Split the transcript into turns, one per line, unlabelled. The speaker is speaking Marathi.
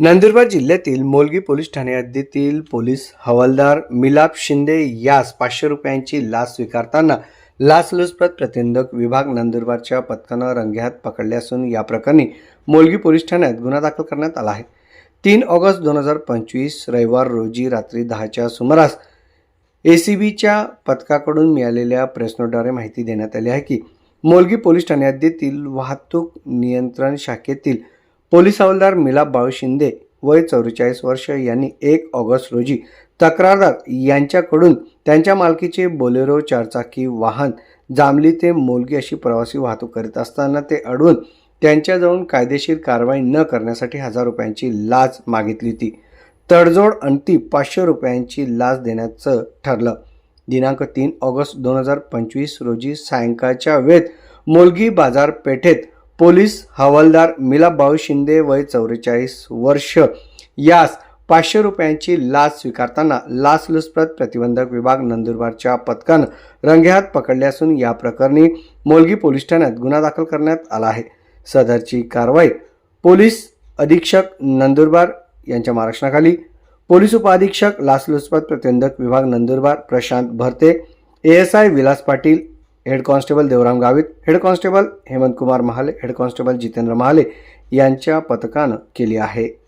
नंदुरबार जिल्ह्यातील मोलगी पोलीस ठाणे हद्दीतील पोलीस हवालदार मिलाप शिंदे यास पाचशे रुपयांची लाच स्वीकारताना लाचलुचपत प्रतिबंधक विभाग नंदुरबारच्या पथकानं रंगेहात पकडले असून या प्रकरणी मोलगी पोलीस ठाण्यात गुन्हा दाखल करण्यात आला आहे. तीन ऑगस्ट दोन हजार पंचवीस रविवार रोजी रात्री दहाच्या सुमारास ए सी बीच्या पथकाकडून मिळालेल्या प्रेसनोटद्वारे माहिती देण्यात आली आहे की मोलगी पोलीस ठाणे हद्दीतील वाहतूक नियंत्रण शाखेतील पोलीस हवालदार मिलाप बाळू शिंदे वय चौवेचाळीस वर्ष यांनी एक ऑगस्ट रोजी तक्रारदार यांच्याकडून त्यांच्या मालकीचे बोलेरो चारचाकी वाहन जांबली ते मोलगी अशी प्रवासी वाहतूक करीत असताना ते अडवून त्यांच्याजवळून कायदेशीर कारवाई न करण्यासाठी हजार रुपयांची लाच मागितली होती. तडजोड अंती पाचशे रुपयांची लाच देण्याचं ठरलं. दिनांक तीन ऑगस्ट दोन हजार पंचवीस रोजी सायंकाळच्या वेळेत मोलगी बाजारपेठेत पोलीस हवालदार मिलाबाऊ शिंदे वय चौवेचाळीस वर्ष. यास पाचशे रुपयांची लाच स्वीकारताना लाचलुचपत प्रतिबंधक विभाग नंदुरबारच्या पथकानं रंगेहात पकडले असून या प्रकरणी मोलगी पोलीस ठाण्यात गुन्हा दाखल करण्यात आला आहे. सदरची कारवाई पोलीस अधीक्षक नंदुरबार यांच्या मार्गदर्शनाखाली पोलीस उपअधीक्षक लाचलुचपत प्रतिबंधक विभाग Nandurbar Prashant Bharte A S I Vilas Patil head constable Devram Gavit head constable Hemantkumar Mahale head constable Jitendra Mahale यांच्या पथकानं केली आहे.